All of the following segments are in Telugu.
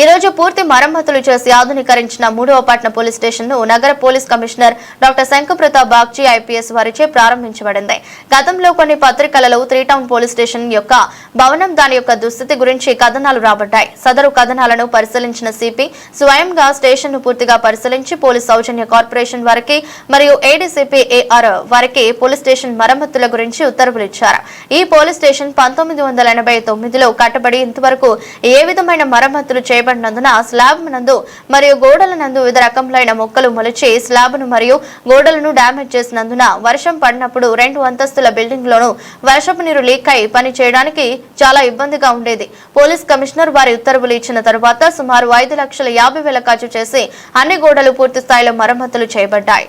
ఈ రోజు పూర్తి మరమ్మతులు చేసి ఆధునీకరించిన మూడవ పట్న పోలీస్ స్టేషన్ను నగర police commissioner doctor Shankhabrata Bagchi IPS వారిచే ప్రారంభించబడింది. గతంలో కొన్ని పత్రికలలో త్రీ టౌన్ పోలీస్ స్టేషన్ యొక్క భవనం దాని యొక్క దుస్థితి గురించి కథనాలు రాబడ్డాయి. సదరు కథనాలను పరిశీలించిన సిపి స్వయంగా స్టేషన్ను పూర్తిగా పరిశీలించి పోలీస్ సౌజన్య కార్పొరేషన్ వారికి మరియు ఏడీసీపీ ఏఆర్ వారికి పోలీస్ స్టేషన్ మరమ్మతుల గురించి ఉత్తర్వులు ఇచ్చారు. ఈ పోలీస్ స్టేషన్ పంతొమ్మిది వందల ఎనభై తొమ్మిదిలో కట్టబడి ఇంతవరకు ఏ విధమైన మరమ్మతులు చేయబడినందున స్లాబ్ నందు మరియు గోడల నందు వివిధ రకములైన మొక్కలు మొలిచి స్లాబ్ను మరియు గోడలను డ్యామేజ్ చేసినందున వర్షం పడినప్పుడు రెండు అంతస్తుల బిల్డింగ్ లోను వర్షపు నీరు లీక్ అయి పని చేయడానికి చాలా ఇబ్బందిగా ఉండేది. పోలీస్ కమిషనర్ వారి ఉత్తర్వులు ఇచ్చిన తరువాత సుమారు ఐదు లక్షల యాభై వేల ఖర్చు చేసి అన్ని గోడలు పూర్తి స్థాయిలో మరమ్మతులు చేయబడ్డాయి.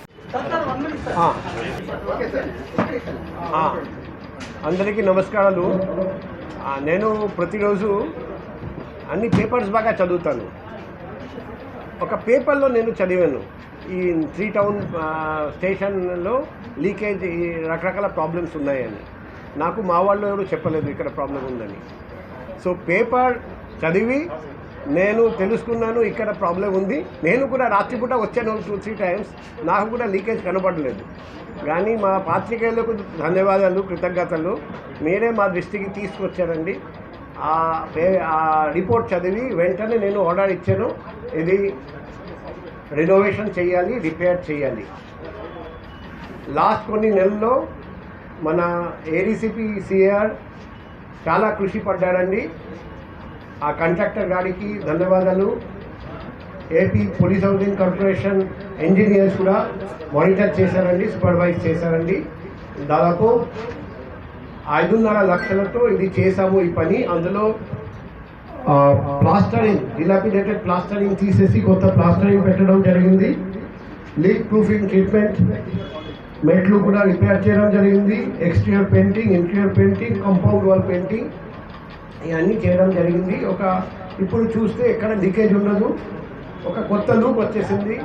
అందరికీ నమస్కారాలు. నేను ప్రతిరోజు అన్ని పేపర్స్ బాగా చదువుతాను. ఒక పేపర్లో నేను చదివాను. ఈ త్రీ టౌన్ స్టేషన్లో లీకేజ్ ఈ రకరకాల ప్రాబ్లమ్స్ ఉన్నాయని. నాకు మా వాళ్ళు ఎవరు చెప్పలేదు ఇక్కడ ప్రాబ్లం ఉందని. సో పేపర్ చదివి నేను తెలుసుకున్నాను ఇక్కడ ప్రాబ్లం ఉంది. నేను కూడా రాత్రిపూట వచ్చాను టూ త్రీ టైమ్స్. నాకు కూడా లీకేజ్ కనపడలేదు కానీ మా పాత్రికేయులకు ధన్యవాదాలు కృతజ్ఞతలు. మీరే మా దృష్టికి తీసుకొచ్చారండి. ఆ పే- ఆ రిపోర్ట్ చదివి వెంటనే నేను ఆర్డర్ ఇచ్చాను. ఇది రెనోవేషన్ చేయాలి రిపేర్ చేయాలి. లాస్ట్ కొన్ని నెలల్లో మన ఏడీసీపీ సిఆర్ చాలా కృషి పడ్డారండి ఆ కాంట్రాక్టర్ గారికి ధన్యవాదాలు. AP police housing corporation engineers కూడా మానిటర్ చేశారండి సూపర్వైజ్ చేశారండి. దాదాపు ఐదున్నర లక్షలతో ఇది చేసాము ఈ పని. అందులో ప్లాస్టరింగ్ డిలాపిడేటెడ్ ప్లాస్టరింగ్ తీసేసి కొత్త ప్లాస్టరింగ్ పెట్టడం జరిగింది. లీక్ ప్రూఫింగ్ ట్రీట్మెంట్ మెట్లు కూడా రిపేర్ చేయడం జరిగింది. Exterior painting interior painting compound wall painting ఇవన్నీ చేయడం జరిగింది. ఒక ఇప్పుడు చూస్తే ఎక్కడ లీకేజ్ ఉండదు. ఒక కొత్త లూప్ వచ్చేసింది.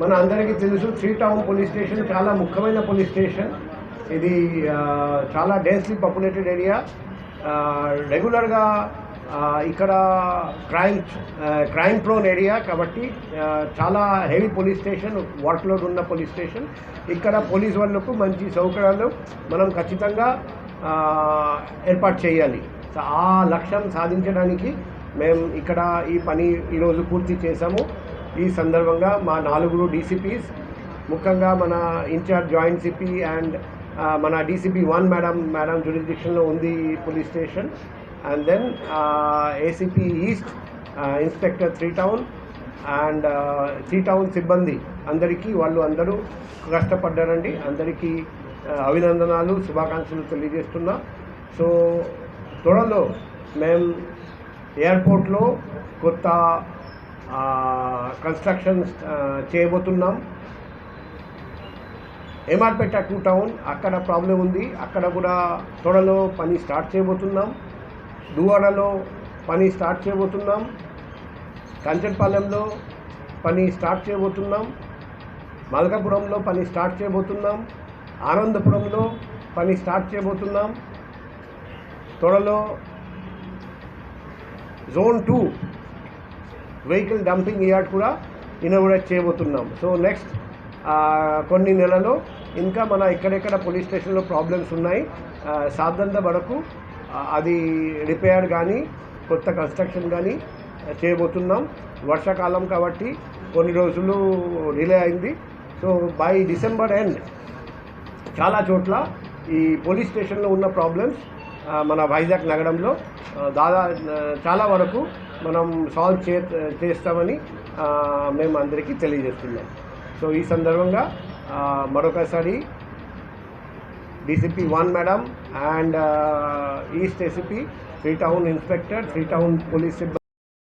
మన అందరికీ తెలుసు త్రీ టౌన్ పోలీస్ స్టేషన్ చాలా ముఖ్యమైన పోలీస్ స్టేషన్. ఇది చాలా డెన్స్లీ పాపులేటెడ్ ఏరియా. రెగ్యులర్గా ఇక్కడ క్రైమ్ క్రైమ్ ప్రోన్ ఏరియా కాబట్టి చాలా హెవీ పోలీస్ స్టేషన్ వర్క్లోడ్ ఉన్న పోలీస్ స్టేషన్. ఇక్కడ పోలీస్ వాళ్ళకు మంచి సౌకర్యాలు మనం ఖచ్చితంగా ఏర్పాటు చేయాలి. సో ఆ లక్ష్యం సాధించడానికి మేము ఇక్కడ ఈ పని ఈరోజు పూర్తి చేశాము. ఈ సందర్భంగా మా నాలుగురు డీసీపీస్ ముఖ్యంగా మన ఇన్ఛార్జ్ జాయింట్ సిపి అండ్ మన డీసీపీ వన్ మేడం మేడం జ్యూరిడిక్షన్లో ఉంది police station and then ACP east inspector three town and three town సిబ్బంది అందరికీ వాళ్ళు అందరూ కష్టపడ్డారండి. అందరికీ అభినందనాలు శుభాకాంక్షలు తెలియజేస్తున్నా. సో త్వరలో మేము ఎయిర్పోర్ట్లో కొత్త కన్స్ట్రక్షన్ చేయబోతున్నాం. ఎంఆర్పేట టూ టౌన్ అక్కడ ప్రాబ్లం ఉంది. అక్కడ కూడా త్వరలో పని స్టార్ట్ చేయబోతున్నాం. దువాడలో పని స్టార్ట్ చేయబోతున్నాం. కంచన్పాలెంలో పని స్టార్ట్ చేయబోతున్నాం. మల్కాపురంలో పని స్టార్ట్ చేయబోతున్నాం. ఆనందపురంలో పని స్టార్ట్ చేయబోతున్నాం. త్వరలో zone two vehicle dumping yard కూడా ఇనాగ్రేట్ చేయబోతున్నాం. సో నెక్స్ట్ కొన్ని నెలలు ఇంకా మన ఎక్కడెక్కడ పోలీస్ స్టేషన్లో ప్రాబ్లమ్స్ ఉన్నాయి ఆ, సాధ్యంత వరకు అది రిపేర్ కానీ కొత్త కన్స్ట్రక్షన్ కానీ చేయబోతున్నాం. వర్షాకాలం కాబట్టి కొన్ని రోజులు డిలే అయింది. సో బై డిసెంబర్ ఎండ్ చాలా చోట్ల ఈ పోలీస్ స్టేషన్లో ఉన్న ప్రాబ్లమ్స్ మన వైజాగ్ నగరంలో దాదా చాలా వరకు మనం సాల్వ్ చే చేస్తామని మేము అందరికీ తెలియజేస్తున్నాం. సో ఈ సందర్భంగా ఆ, మరొకసారి DCP one madam and east ACP three town inspector three town police సిబ్బంది